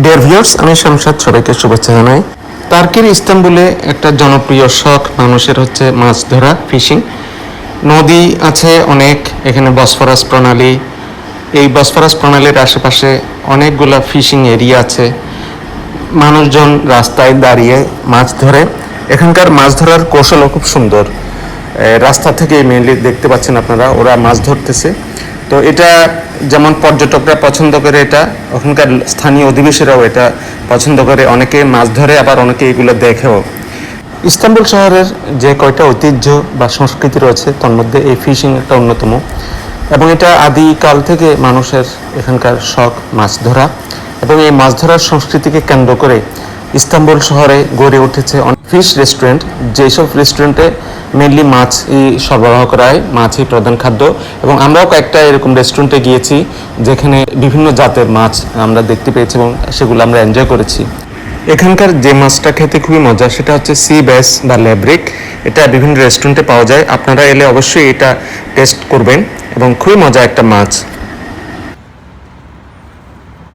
Dear viewers আমি শামসাদ সবাইকে শুভেচ্ছা জানাই। তার্কির ইস্তাম্বুলে একটা জনপ্রিয় শখ মানুষের হচ্ছে মাছ ধরা, ফিশিং। নদী আছে অনেক, এখানে বসফরাস প্রণালী। এই বসফরাস প্রণালীর আশেপাশে অনেকগুলা ফিশিং এরিয়া আছে। মানুষজন রাস্তায় দাঁড়িয়ে মাছ ধরে। এখানকার মাছ ধরার কৌশলও খুব সুন্দর। রাস্তা থেকে মেনলি দেখতে পাচ্ছেন আপনারা, ওরা মাছ ধরতেছে। তো এটা যেমন পর্যটকরা পছন্দ করে এটা, ওখানকার স্থানীয় অধিবেশীরাও এটা পছন্দ করে। অনেকে মাছ ধরে, আবার অনেকে এগুলো দেখেও। ইস্তাম্বুল শহরের যে কয়টা ঐতিহ্য বা সংস্কৃতি রয়েছে, তার মধ্যে এই ফিশিং একটা অন্যতম। এবং এটা আদিকাল থেকে মানুষের এখানকার শখ, মাছ ধরা। এবং এই মাছ ধরার সংস্কৃতিকে কেন্দ্র করে ইস্তাম্বুল শহরে গড়ে উঠেছে ফিশ রেস্টুরেন্ট যেসব রেস্টুরেন্টে মেনলি মাছই সরবরাহ করা হয়, মাছই প্রধান খাদ্য। এবং আমরাও কয়েকটা এরকম রেস্টুরেন্টে গিয়েছি, যেখানে বিভিন্ন জাতের মাছ আমরা দেখতে পেয়েছি এবং সেগুলো আমরা এনজয় করেছি। এখানকার যে মাছটা খেতে খুবই মজা সেটা হচ্ছে সি ব্যাস বা ল্যাব্রিক এটা বিভিন্ন রেস্টুরেন্টে পাওয়া যায়। আপনারা এলে অবশ্যই এটা টেস্ট করবেন। এবং খুবই মজা একটা মাছ।